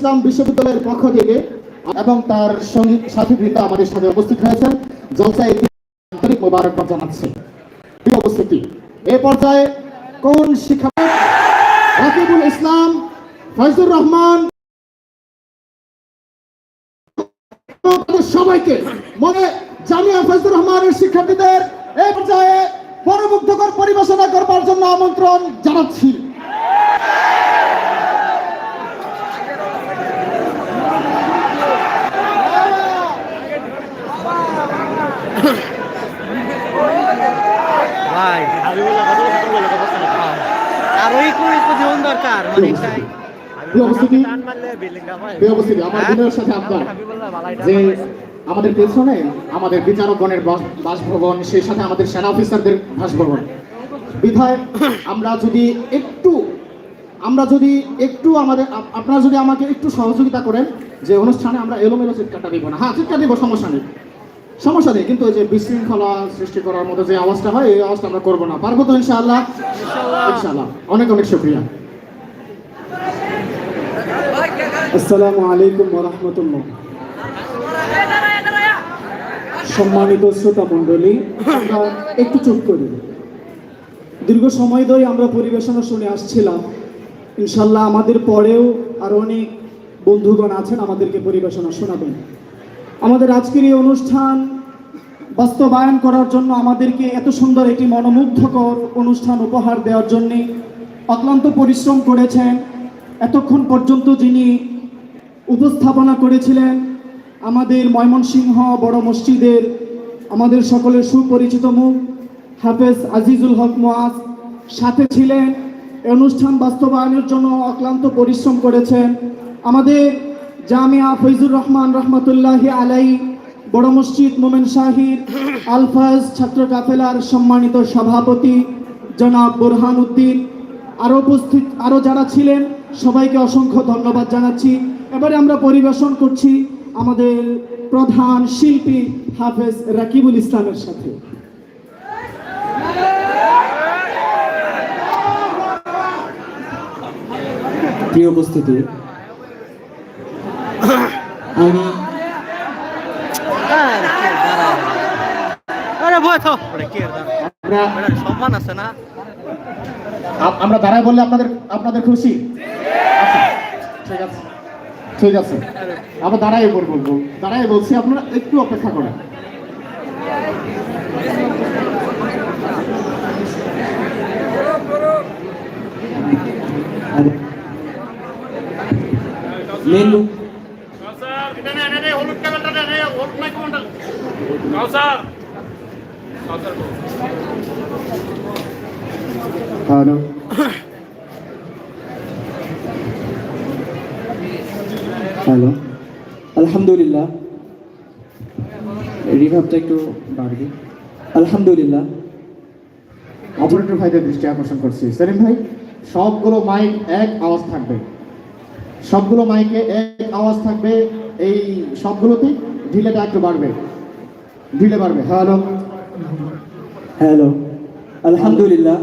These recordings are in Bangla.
ইসলাম বিশ্ববিদ্যালয়ের পক্ষ থেকে এবং তার সাথীবৃন্দ আমাদের সাথে উপস্থিত হয়েছেন। জলসায় আন্তরিক জানাচ্ছে। উপস্থিতি, এ পর্যায়ে কোন শিক্ষা রাকিবুল ইসলাম রহমান সবাইকে মনে জামিয়া রহমানের শিক্ষার্থীদের এই পর্যায়ে পরমুগ্ধকর পরিবেশনা করবার জন্য আমন্ত্রণ জানাচ্ছি ভাই আর ওই কোন জীবন দরকার মানে একটাই প্রিয় উপস্থিতি টান মারলে বিল্ডিংটা হয় প্রিয় আমার দিনের সাথে আপনার যে আমাদের পেছনে আমাদের বিচারকগণের বাসভবন সেই সাথে আমাদের সেনা অফিসারদের বাসভবন। বিধায় আমরা যদি একটু আমরা যদি একটু আমাদের আপনারা যদি আমাকে একটু সহযোগিতা করেন যে অনুষ্ঠানে আমরা এলোমেলো চিৎকারটা দিব না। হ্যাঁ চিৎকার দিব সমস্যা নেই। সমস্যা নেই কিন্তু ওই যে বিশৃঙ্খলা সৃষ্টি করার মতো যে আওয়াজটা হয় এই আওয়াজটা আমরা করব না। পারব তো ইনশাআল্লাহ। ইনশাআল্লাহ। অনেক অনেক শুক্রিয়া। আসসালামু আলাইকুম রহমতুল্লাহ। সম্মানিত শ্রোতা মণ্ডলী, আমরা একটু চুপ করি। দীর্ঘ সময় ধরে আমরা পরিবেশনা শুনে আসছিলাম। ইনশাল্লাহ আমাদের পরেও আর অনেক বন্ধুগণ আছেন, আমাদেরকে পরিবেশনা শোনাবেন। আমাদের আজকের এই অনুষ্ঠান বাস্তবায়ন করার জন্য আমাদেরকে এত সুন্দর একটি মনোমুগ্ধকর অনুষ্ঠান উপহার দেওয়ার জন্যে অক্লান্ত পরিশ্রম করেছেন। এতক্ষণ পর্যন্ত যিনি উপস্থাপনা করেছিলেন আমাদের ময়মনসিংহ বড় মসজিদের আমাদের সকলের সুপরিচিত মুখ, হাফেজ আজিজুল হক মোয়াজ সাথে ছিলেন অনুষ্ঠান বাস্তবায়নের জন্য অক্লান্ত পরিশ্রম করেছেন আমাদের জামিয়া ফৈজুর রহমান রহমতুল্লাহি আলাই বড় মসজিদ মোমেন শাহির, আলফাজ ছাত্র কাফেলার সম্মানিত সভাপতি জনাব বোরহান উদ্দিন। আরও উপস্থিত আরও যারা ছিলেন, সবাইকে অসংখ্য ধন্যবাদ জানাচ্ছি। এবারে আমরা পরিবেশন করছি আমাদের প্রধান শিল্পী হাফেজ রাকিবুল ইসলামের সাথে। প্রিয় উপস্থিতি আমি সম্মান আছে না? আমরা দাঁড়ায় বললে আপনাদের আপনাদের খুশি? আচ্ছা, ঠিক আছে। ঠিক আছে। আমরা দাঁড়াই বলব বলব। দাঁড়াই বলছি আপনারা একটু অপেক্ষা করেন। মেনু। কাউসার হ্যালো আলহামদুলিল্লাহ। রিভাবটা একটু বাড়বে। আলহামদুলিল্লাহ। অপারেটর ভাইদের দৃষ্টি আকর্ষণ করছি। সেলিম ভাই সবগুলো মাইক এক আওয়াজ থাকবে। সবগুলো মাইকে এক আওয়াজ থাকবে। এই সবগুলোতেই ঢিলেটা একটু বাড়বে। ঢিলে বাড়বে। হ্যালো হ্যালো আলহামদুলিল্লাহ।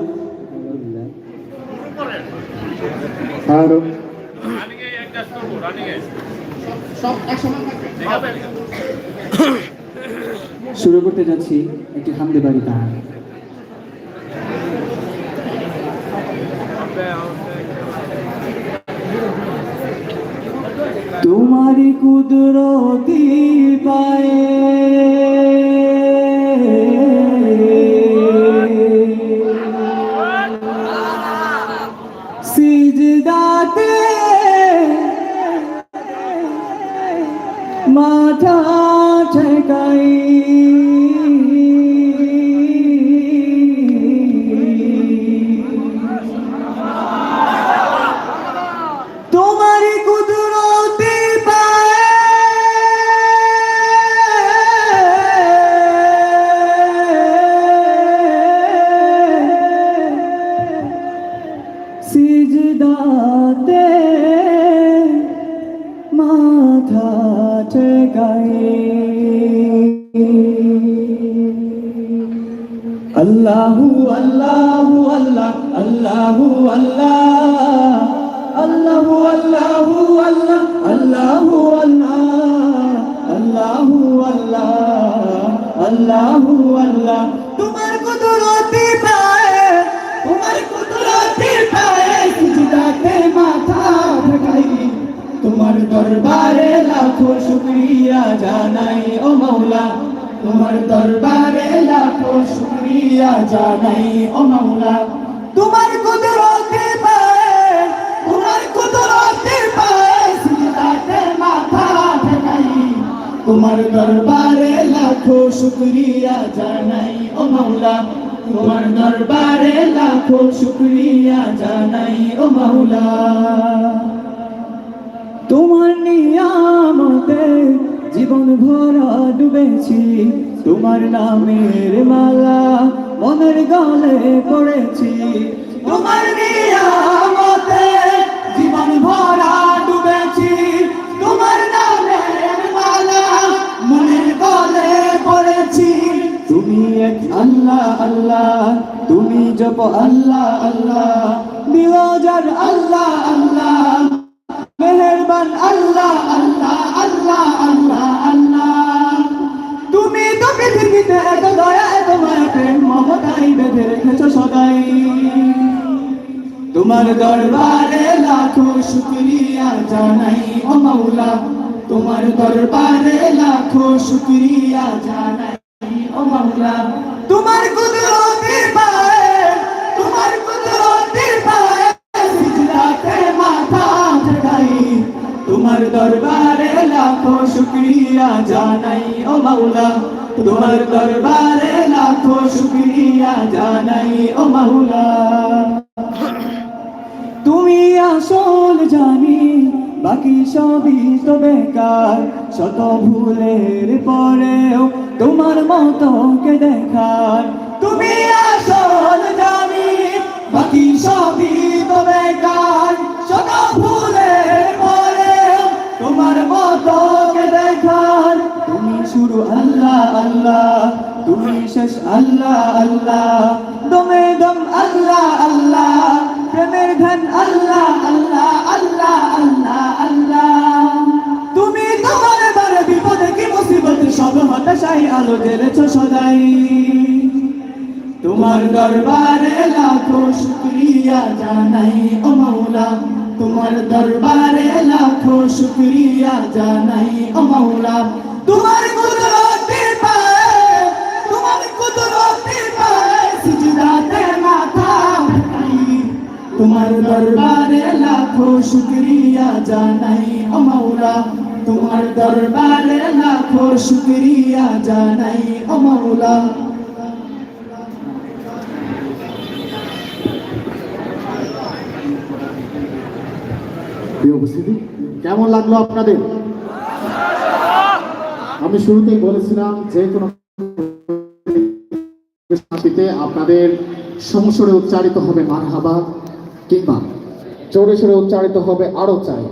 হ্যালো শুরু করতে যাচ্ছি একটি হামদে বাড়ি তাহার তোমারি কুদরতি পায়ে মাথা ঠেকাই তোমারি ঠেকাই আল্লাহু আল্লাহু, আল্লাহ আল্লাহু আল্লাহ। আল্লাহু আল্লাহু, আল্লাহ আল্লাহু আল্লাহ। আল্লাহু আল্লাহ আল্লাহু, আল্লাহ। তোমার কুদরতি পায়ে, তোমার কুদরতি তোমার দরবারে লাখো শুক্রিয়া জানাই ও মাওলা। তোমার দরবারে লাখো শুকরিয়া জানাই ও মাওলা। তোমার কুদরতে তোমার কুদরতে মাথা তোমার দরবারে লাখো শুকরিয়া জানাই ও মাওলা। তোমার দরবারে লাখো শুকরিয়া জানাই ও মাওলা। তোমার নিয়ামতে জীবন ভরা ডুবেছি। তোমার নামের মালা মনের গলে পড়েছি। তোমার নিয়ামতে জীবন ভরা ডুবেছি। তোমার নামের মালা মনের গলে পড়েছি। তুমি এক আল্লাহ আল্লাহ। তুমি জপ আল্লাহ আল্লাহ। নিরজার আল্লাহ আল্লাহ। মেহেরবান আল্লাহ আল্লাহ আল্লাহ আল্লাহ আল্লাহ। তুমি তো পৃথিবীতে এত দয়া, এত মায়া, প্রেম, মমতাই বেঁধে রেখেছ সদাই তোমার দরবারে লাখো শুকরিয়া জানাই, ও মাওলা। তোমার দরবারে লাখো শুকরিয়া জানাই, ও মাওলা। তোমার কুদরতের শুকরিয়া জানাই, ও মাওলা, তোমার দরবারে লাখো শুকরিয়া জানাই, ও মাওলা। তুমি আসল জানি, বাকি সবই তো বেকার, শত ভুলের পরেও তোমার মতো কে দেখার? তুমি আসল জানি, বাকি সবই তো বেকার, শত ভুলের পরেও তোমার মতো কে দেখার? তুমি আল্লাহ আল্লাহ। তুমি শেষ আল্লাহ আল্লাহ। দমে দম আল্লাহ আল্লাহ। প্রেমের ধন আল্লাহ আল্লাহ আল্লাহ আল্লাহ আল্লাহ। তুমি তোমার বারে বিপদে কি মুসিবত, সব হতাশাই আলো জ্বেলেছ সদাই। তোমার দরবারে লাখো শুকরিয়া জানাই, ও মাওলা। তোমার দরবারে লাখো শুকরিয়া জানাই, ও মাওলা। তোমার তোমার দরবারে লাখো শুকরিয়া জানাই ও মাওলা। তোমার দরবারে লাখো শুকরিয়া জানাই উপস্থিতি, কেমন লাগল আপনাদের? আমি শুরুতেই বলেছিলাম যে কোনো আপনাদের সমস্বরে উচ্চারিত হবে মারহাবা। কিংবা জোরে সোরে উচ্চারিত হবে আরও চাই।